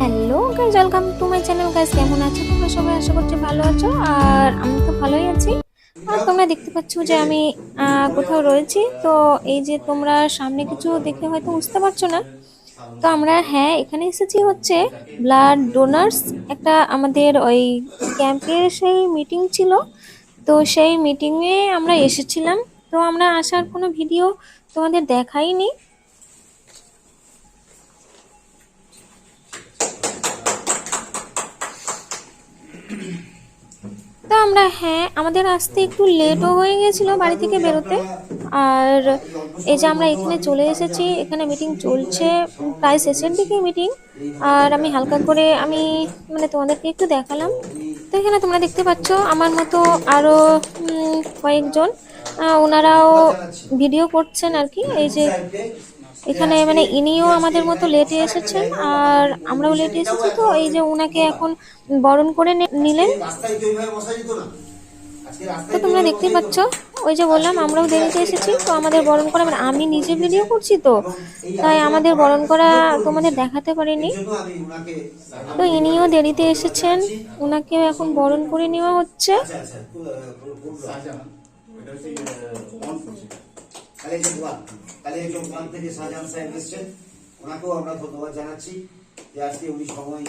Hello guys welcome to my channel guys কেমন আছো তোমরা? সবাই আশা করছি ভালো আছো, আর আমি তো ভালোই আছি। আর তোমরা দেখতে পাচ্ছ যে আমি কোথাও রয়েছি, তো এই যে তোমরা সামনে কিছু দেখে হয়তো বুঝতে পারছ না। তো আমরা হ্যাঁ এখানে এসেছি হচ্ছে ব্লাড ডোনার্স একটা আমাদের ওই ক্যাম্পের সেই মিটিং ছিল। তো সেই মিটিংয়ে আমরা এসেছিলাম তো আমরা আসার কোনো ভিডিও তোমাদের দেখাইনি। তো আমরা হ্যাঁ আমাদের আসতে একটু লেটও হয়ে গেছিল বাড়ি থেকে বেরোতে। আর এই যে আমরা এখানে চলে এসেছি, এখানে মিটিং চলছে, প্রায় শেষের দিকে মিটিং আর আমি হালকা করে, আমি মানে তোমাদেরকে একটু দেখালাম। তো এখানে তোমরা দেখতে পাচ্ছ, আমার মতো আরও কয়েকজন ওনারাও ভিডিও করছেন আর কি, এই যে এখানে মানে ইনিও আমাদের মতো লেটে এসেছেন, আর আমরাও লেটে এসেছি, তো এই যে ওনাকে এখন বরণ করে নিলেন। তো তোমরা দেখতেই পাচ্ছ, ওই যে বললাম, আমরাও দেরিতে এসেছি, তো আমাদের বরণ করা মানে আমি নিজে ভিডিও করছি তো, তাই আমাদের বরণ করা তোমাদের দেখাতে পারিনি। তো ইনিও দেরিতে এসেছেন ওনাকে এখন বরণ করে নেওয়া হচ্ছে। এটা হচ্ছে যে দোয়ান তাহলে এই যে ওখান থেকে শাহজাহান সাহেব এসছেন, ওনাকেও আমরা ধন্যবাদ জানাচ্ছি যে আজকে উনি সময়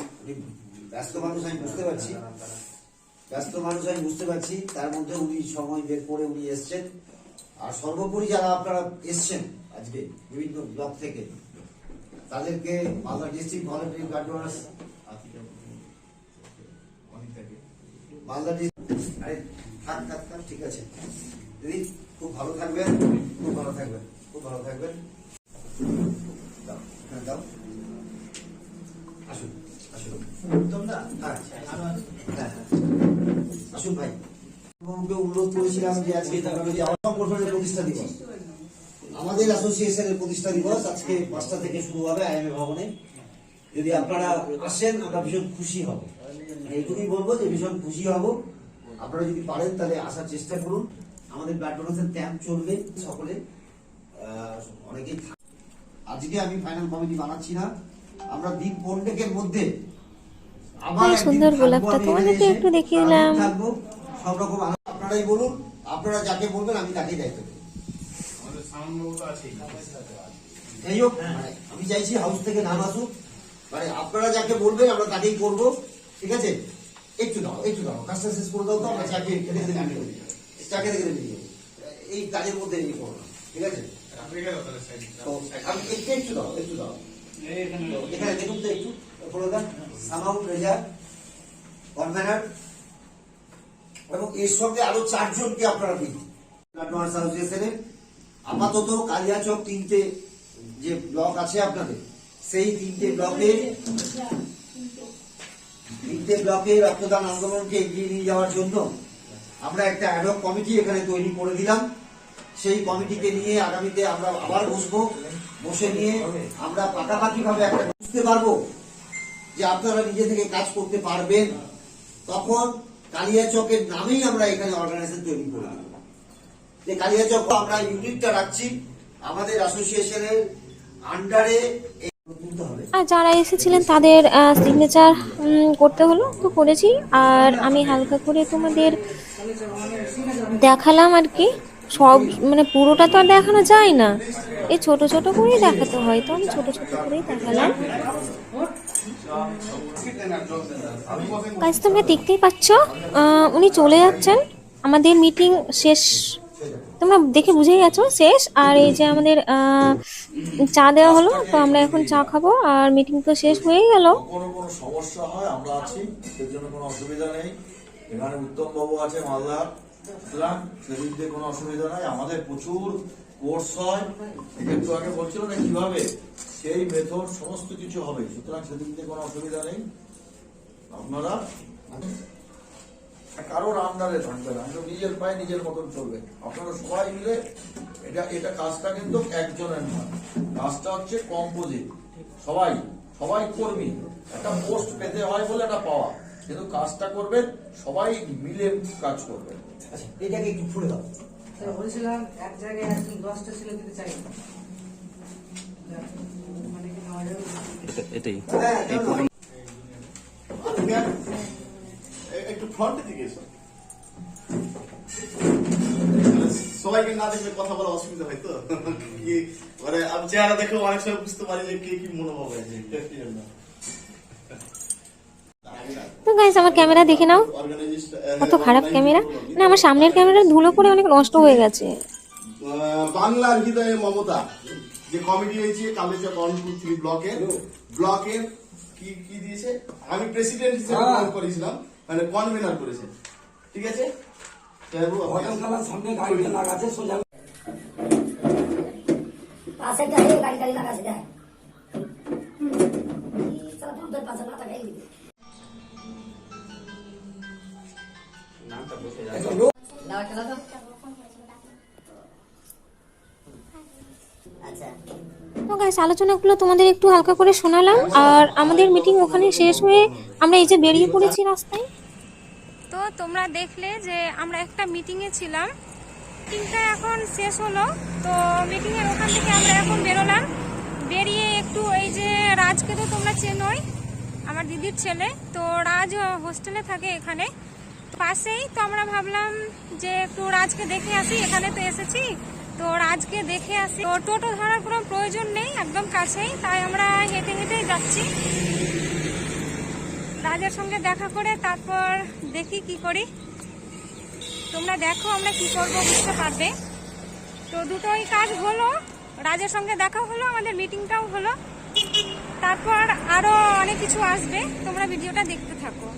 ব্যস্ত মানুষ, আমি বুঝতে পারছি। ব্যস্ত মানুষ, আমি বুঝতে পারছি। তার মধ্যে উনি সময় বের করে উনি এসছেন। আর সর্বোপরি যারা আপনারা এসছেন আজকে বিভিন্ন ব্লক থেকে, তাদেরকে Malda district voluntary guard Malda district আরে, থাক থাক থাক, ঠিক আছে। দিদি খুব ভালো থাকবেন। খুব ভালো থাকবেন। খুব ভালো থাকবেন। দাও হ্যাঁ আসুন আসুন। হ্যাঁ। হ্যাঁ হ্যাঁ আসুন ভাই। তোমাকে অনুরোধ করেছিলাম যে আজকে সংগঠনের প্রতিষ্ঠা দিবস আমাদের অ্যাসোসিয়েশনের প্রতিষ্ঠা দিবস আজকে পাঁচটা থেকে শুরু হবে আইএমএ ভবনে। যদি আপনারা আসেন আমরা ভীষণ খুশি হব। এইটুকুই বলব যে ভীষণ খুশি হব। আপনারা যদি পারেন তাহলে আসার চেষ্টা করুন। আমাদের ব্লাড ডোনেশন ক্যাম্প চলবে সকলে। আহ, অনেকেই আজকে আমি ফাইনাল কমিটি বানাচ্ছি না। আমরা দিন পনেরোকের মধ্যে আবার সুন্দর গোলাপটা তোমাদেরকে একটু দেখিয়ে দিলাম। সব রকম আপনারাই বলুন আপনারা যাকে বলবেন আমি তাকেই দায়িত্ব দেবো। যাই হোক মানে আমি চাইছি হাউস থেকে নাম আসুক। মানে আপনারা যাকে বলবেন আমরা তাকেই করব। ঠিক আছে? একটু দাও একটু দাও কাজটা শেষ করে দাও তো আমরা চাকে রেখে দেবে চাকে এই কাজের মধ্যে এই করো না, ঠিক আছে? তো আমি একটু একটু দাও একটু দাও। এখানে দেখুন তো একটু কনভেনার এবং এর সঙ্গে আরও চারজনকে আপনারা দিন। অ্যাডভান্স আপাতত কালিয়াচক তিনটে যে ব্লক আছে আপনাদের সেই তিনটে ব্লকে তিনটে ব্লকে রক্তদান আন্দোলনকে এগিয়ে নিয়ে যাওয়ার জন্য আমরা একটা অ্যাডক কমিটি এখানে তৈরি করে দিলাম। সেই কমিটিকে নিয়ে আগামীতে আমরা আবার বসবো। বসে নিয়ে আমরা পাকাপাকি ভাবে একটা বুঝতে পারব যে আপনারা নিজে থেকে কাজ করতে পারবেন। তখন কালিয়াচকের নামেই আমরা এখানে অর্গানাইজেশন তৈরি করে দেব। যে কালিয়াচক আমরা ইউনিটটা রাখছি। আমাদের অ্যাসোসিয়েশনের আন্ডারে আর যারা এসেছিলেন তাদের সিগনেচার করতে হলো। তো করেছি। আর আমি হালকা করে তোমাদের দেখালাম আর কি? সব মানে পুরোটা তো আর দেখানো যায় না। এই ছোট ছোট করেই দেখাতে হয়, তো আমি ছোট ছোট করেই দেখালাম। কাজ তোমরা দেখতেই পাচ্ছ উনি চলে যাচ্ছেন। আমাদের মিটিং শেষ, তোমরা দেখে বুঝেই গেছো, শেষ। আর এই যে আমাদের চা দেওয়া হলো, তো আমরা এখন চা খাব, আর মিটিং তো শেষ হয়ে গেল। সমস্যা হয়, আমরা আছি সেই জন্য কোনো অসুবিধা নেই। এখানে উত্তম বাবু আছে মালদা সুতরাং সেদিক দিয়ে কোনো অসুবিধা নাই। আমাদের প্রচুর কোর্স হয়। একটু আগে বলছিল না কীভাবে, সেই মেথড সমস্ত কিছু হবে। সুতরাং সেদিক দিয়ে কোনো অসুবিধা নেই। আপনারা কারোর আন্ডারে থাকবে না। নিজের পায়ে নিজের মতন চলবে। আপনারা সবাই মিলে এটা এটা কাজটা কিন্তু একজনের নয়। কাজটা হচ্ছে কম্পোজিট সবাই সবাই কর্মী। একটা পোস্ট পেতে হয় বলে এটা পাওয়া। কিন্তু কাজটা করবেন সবাই মিলে কাজ করবেন। আচ্ছা এটাকে একটু ফুলে দাও। বলছিলাম এক জায়গায় একদম দশটা ছেলে দিতে চাই। মানে এটাই। তুমি আর এ- একটু ফ্রন্টের দিকে এসো। সবাইকে না দেখলে কথা বলা অসুবিধা হয় তো? কি মানে আমি চেহারা দেখে অনেক সময় বুঝতে পারি যে কে কি মনোভাব আছে। গাইস আমার ক্যামেরা দেখে নাও। কত খারাপ ক্যামেরা না আমার সামনের ক্যামেরা ধুলো পড়ে অনেক নষ্ট হয়ে গেছে। বাংলার হৃদয়ে মমতা যে কমিটি হয়েছে টু থ্রি ব্লকের ব্লকের কি কি দিয়েছে? আমি প্রেসিডেন্ট হিসেবে করেছিলাম মানে কনভেনার করেছে। ঠিক আছে? সামনে গাড়িটা লাগাতে সোজা পাশে গাড়ি গাড়ি গাড়ি পাশে মাথা গাড়ি আলোচনাগুলো তোমাদের একটু হালকা করে শোনালাম। আর আমাদের মিটিং ওখানে শেষ হয়ে আমরা এই যে বেরিয়ে পড়েছি রাস্তায়। তো তোমরা দেখলে যে আমরা একটা মিটিংয়ে ছিলাম। মিটিংটা এখন শেষ হলো। তো মিটিংয়ের ওখান থেকে আমরা এখন বেরোলাম। বেরিয়ে একটু এই যে রাজকে তো তোমরা চেনোই আমার দিদির ছেলে। তো রাজ হোস্টেলে থাকে এখানে। পাশেই তো আমরা ভাবলাম যে একটু রাজকে দেখে আসি, এখানে তো এসেছি। তো রাজকে দেখে আসি। তো টোটো ধরার কোনো প্রয়োজন নেই, একদম কাছেই, তাই আমরা হেঁটে হেঁটেই যাচ্ছি। রাজের সঙ্গে দেখা করে তারপর দেখি কি করি। তোমরা দেখো আমরা কি করব, বুঝতে পারবে। তো দুটোই কাজ হলো, রাজের সঙ্গে দেখা হলো, আমাদের মিটিংটাও হলো। তারপর আরও অনেক কিছু আসবে, তোমরা ভিডিওটা দেখতে থাকো।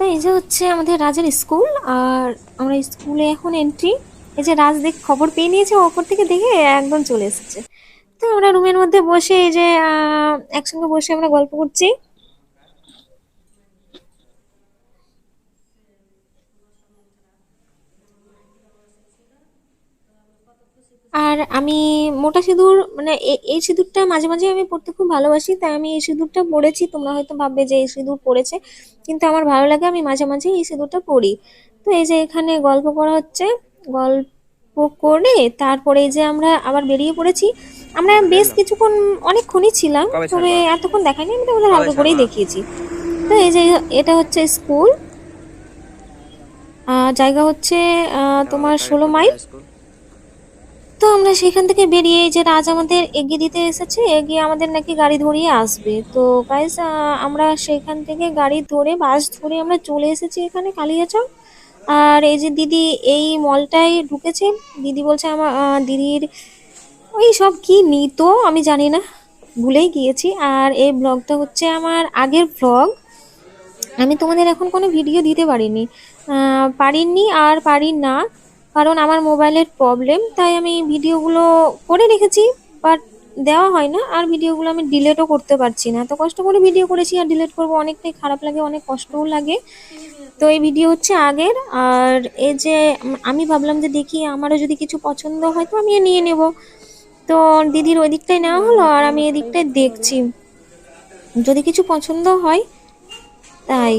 তো এই যে হচ্ছে আমাদের রাজের স্কুল, আর আমরা স্কুলে এখন এন্ট্রি এই যে রাজ দেখ খবর পেয়ে নিয়েছে ওপর থেকে দেখে একদম চলে এসেছে। তো আমরা রুমের মধ্যে বসে এই যে একসঙ্গে বসে আমরা গল্প করছি। আর আমি মোটা সিঁদুর মানে এই সিঁদুরটা মাঝে মাঝে আমি পরতে খুব ভালোবাসি তাই আমি এই সিঁদুরটা পরেছি তোমরা হয়তো ভাববে যে এই সিঁদুর পরেছে কিন্তু আমার ভালো লাগে আমি মাঝে মাঝে এই সিঁদুরটা পরি তো এই যে এখানে গল্প করা হচ্ছে গল্প করে তারপরে এই যে আমরা আবার বেরিয়ে পড়েছি আমরা বেশ কিছুক্ষণ অনেকক্ষণই ছিলাম তবে? এতক্ষণ দেখাইনি আমি তোমাদের হালকা করেই দেখিয়েছি। তো এই যে এটা হচ্ছে স্কুল জায়গা হচ্ছে আহ, তোমার ষোলো মাইল। তো আমরা সেখান থেকে বেরিয়ে যে রাজ আমাদের এগিয়ে দিতে এসেছে, এগিয়ে আমাদের নাকি গাড়ি ধরিয়ে আসবে। তো গাইজ আমরা সেখান থেকে গাড়ি ধরে বাস ধরে আমরা চলে এসেছি এখানে কালিয়াচক। আর এই যে দিদি এই মলটায় ঢুকেছে। দিদি বলছে আমার দিদির ওই সব কি নিত আমি জানি না, ভুলেই গিয়েছি। আর এই ব্লগটা হচ্ছে আমার আগের ব্লগ আমি তোমাদের এখন কোনো ভিডিও দিতে পারিনি। পারিনি আর পারি না। কারণ আমার মোবাইলের প্রবলেম তাই আমি ভিডিওগুলো করে রেখেছি বাট দেওয়া হয় না, আর ভিডিওগুলো আমি ডিলেটও করতে পারছি না। তো কষ্ট করে ভিডিও করেছি আর ডিলেট করব, অনেকটাই খারাপ লাগে, অনেক কষ্টও লাগে। তো এই ভিডিও হচ্ছে আগের, আর এই যে আমি ভাবলাম যে দেখি আমারও যদি কিছু পছন্দ হয় তো আমি নিয়ে নেব। তো দিদির ওই দিকটাই নেওয়া হলো, আর আমি এদিকটাই দেখছি। যদি কিছু পছন্দ হয়, তাই।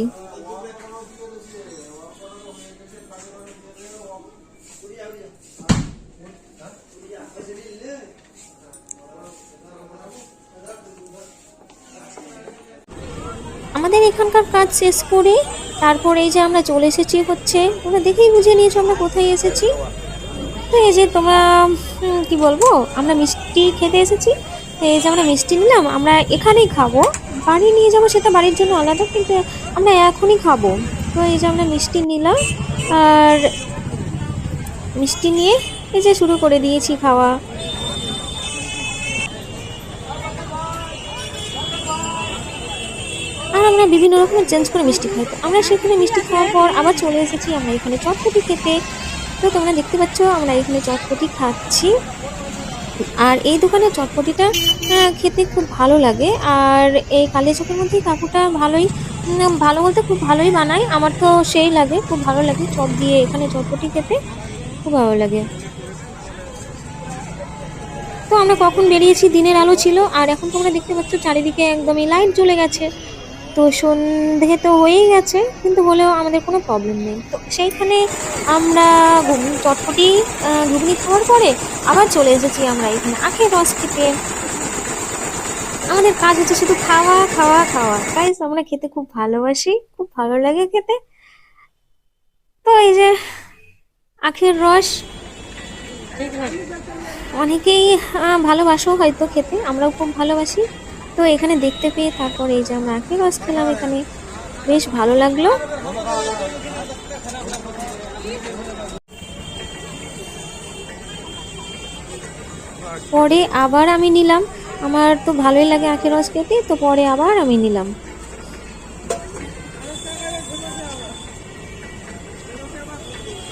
আমাদের এখানকার কাজ শেষ করে তারপর এই যে আমরা চলে এসেছি হচ্ছে, তোমরা দেখেই বুঝে নিয়েছো আমরা কোথায় এসেছি। তো এই যে তোমরা কি বলব, আমরা মিষ্টি খেতে এসেছি। তো এই যে আমরা মিষ্টি নিলাম, আমরা এখানেই খাব। বাড়ি নিয়ে যাব সেটা বাড়ির জন্য আলাদা, কিন্তু আমরা এখনই খাব। তো এই যে আমরা মিষ্টি নিলাম, আর মিষ্টি নিয়ে এই যে শুরু করে দিয়েছি খাওয়া। আর আমরা বিভিন্ন রকমের চেঞ্জ করে মিষ্টি খাই। তো আমরা সেখানে মিষ্টি খাওয়ার পর আবার চলে এসেছি আমরা এখানে চটপটি খেতে। তো তোমরা দেখতে পাচ্ছ আমরা এখানে চটপটি খাচ্ছি। আর এই দোকানের চটপটিটা খেতে খুব ভালো লাগে। আর এই কালী কালিয়াচকের মধ্যে কাকুটা ভালোই ভালো বলতে খুব ভালোই বানায়। আমার তো সেই লাগে, খুব ভালো লাগে চপ দিয়ে এখানে চটপটি খেতে, খুব ভালো লাগে। তো আমরা কখন বেরিয়েছি, দিনের আলো ছিল। আর এখন তোমরা দেখতে পাচ্ছ চারিদিকে একদমই লাইট জ্বলে গেছে। তো সন্ধে তো হয়েই গেছে, কিন্তু হলেও আমাদের কোনো প্রবলেম নেই। তো সেইখানে আমরা চটপটি ঘুগনি খাওয়ার পরে আবার চলে এসেছি আমরা এখানে আখের রস খেতে। আমাদের কাজ হচ্ছে শুধু খাওয়া খাওয়া খাওয়া। তাই আমরা খেতে খুব ভালোবাসি, খুব ভালো লাগে খেতে। তো এই যে আখের রস, অনেকেই ভালোবাসো হয়তো খেতে, আমরাও খুব ভালোবাসি। তো এখানে দেখতে পেয়ে তারপর এই যে আমরা আখের রস খেলাম এখানে। বেশ ভালো লাগল। পরে আবার আমি নিলাম। আমার তো ভালোই লাগে আখের রস খেতে, তো পরে আবার আমি নিলাম।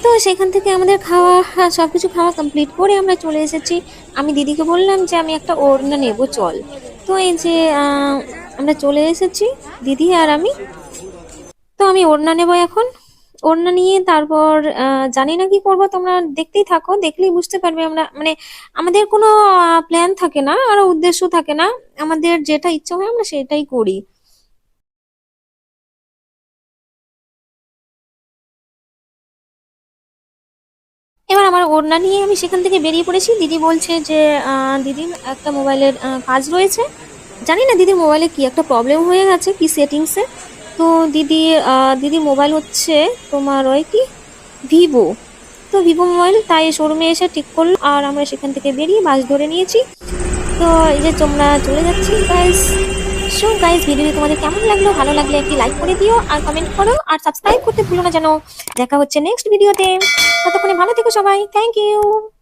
তো সেখান থেকে আমাদের খাওয়া সব কিছু খাওয়া কমপ্লিট করে আমরা চলে এসেছি। আমি দিদিকে বললাম যে আমি একটা ওড়না নেব, চল। তো এই যে আমরা চলে এসেছি, দিদি আর আমি। তো আমি ওড়না নেব এখন। ওড়না নিয়ে তারপর জানি না কি করব, তোমরা দেখতেই থাকো, দেখলেই বুঝতে পারবে আমরা মানে আমাদের কোনো প্ল্যান থাকে না, আর উদ্দেশ্য থাকে না। আমাদের যেটা ইচ্ছা হয় আমরা সেটাই করি। ওড়না নিয়ে আমি সেখান থেকে বেরিয়ে পড়েছি। দিদি বলছে যে দিদির একটা মোবাইলের কাজ রয়েছে। জানি না দিদির মোবাইলে কি একটা প্রবলেম হয়ে গেছে, কি সেটিংসে তো দিদি দিদির মোবাইল হচ্ছে তোমার ওই কি? ভিভো। তো ভিভো মোবাইল, তাই শোরুমে এসে ঠিক করল আর আমরা সেখান থেকে বেরিয়ে বাস ধরে নিয়েছি। তো এই যে তোমরা চলে যাচ্ছি গাইস সো গাইজ ভিডিওটি তোমাদের কেমন লাগল? ভালো লাগলে একটি লাইক করে দিও আর কমেন্ট করো আর সাবস্ক্রাইব করতে ভুলো না যেন। দেখা হচ্ছে নেক্সট ভিডিওতে ততক্ষণে ভালো থেকো সবাই। Thank you